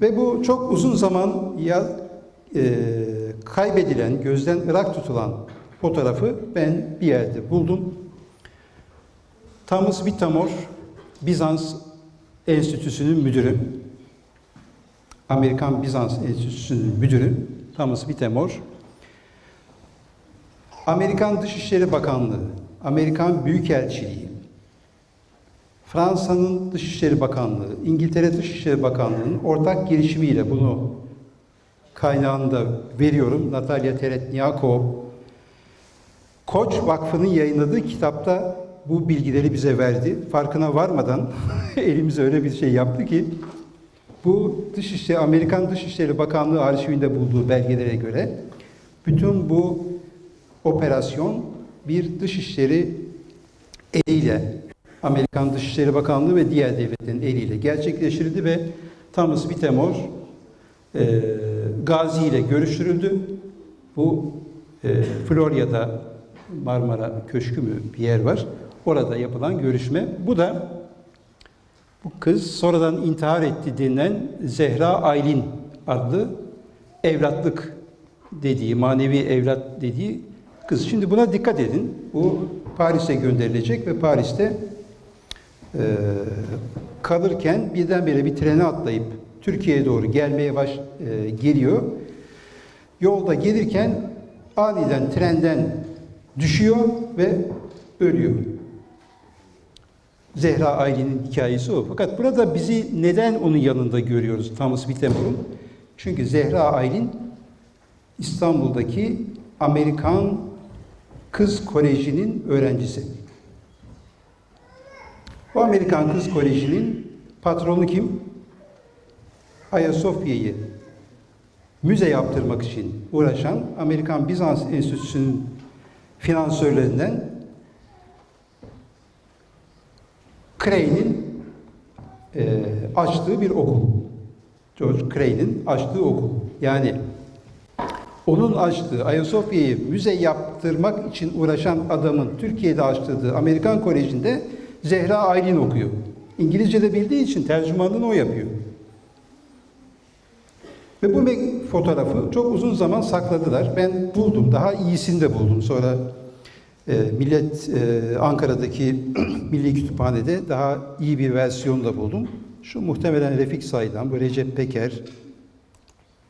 Ve bu çok uzun zaman ya e, kaybedilen, gözden ırak tutulan fotoğrafı ben bir yerde buldum. Thomas Whittemore, Bizans Enstitüsü'nün müdürü. Amerikan Bizans Enstitüsü'nün müdürü Thomas Whittemore. Amerikan Dışişleri Bakanlığı, Amerikan Büyükelçiliği, Fransa'nın Dışişleri Bakanlığı, İngiltere Dışişleri Bakanlığı'nın ortak girişimiyle bunu kaynağını da veriyorum. Natalya Teretniakov, Koç Vakfı'nın yayınladığı kitapta bu bilgileri bize verdi. Farkına varmadan elimize öyle bir şey yaptı ki bu Dışişleri, Amerikan Dışişleri Bakanlığı arşivinde bulduğu belgelere göre bütün bu operasyon bir dışişleri eliyle Amerikan Dışişleri Bakanlığı ve diğer devletlerin eliyle gerçekleştirildi ve Thomas Whittemore e, Gazi ile görüştürüldü. Bu e, Florya'da Marmara Köşkü mü bir yer var. Orada yapılan görüşme. Bu da bu kız sonradan intihar etti denilen Zehra Aylin adlı evlatlık dediği, manevi evlat dediği kız. Şimdi buna dikkat edin. Bu Paris'e gönderilecek ve Paris'te e, kalırken birdenbire bir trene atlayıp Türkiye'ye doğru gelmeye baş e, geliyor. Yolda gelirken aniden trenden düşüyor ve ölüyor. Zehra Aylin'in hikayesi o. Fakat burada bizi neden onun yanında görüyoruz Thomas Whittemore'un? Çünkü Zehra Aylin İstanbul'daki Amerikan Kız Koleji'nin öğrencisi. Bu Amerikan Kız Koleji'nin patronu kim? Ayasofya'yı müze yaptırmak için uğraşan Amerikan Bizans Enstitüsü'nün finansörlerinden Crane'in e, açtığı bir okul. George Crane'in açtığı okul. Yani onun açtığı Ayasofya'yı müze yaptırmak için uğraşan adamın Türkiye'de açtığı Amerikan Koleji'nde Zehra Aylin okuyor. İngilizce de bildiği için tercümanlığını o yapıyor. Ve bu fotoğrafı çok uzun zaman sakladılar. Ben buldum, daha iyisini de buldum. Sonra e, Millet e, Ankara'daki Milli Kütüphane'de daha iyi bir versiyonu da buldum. Şu muhtemelen Refik Say'dan, bu Recep Peker,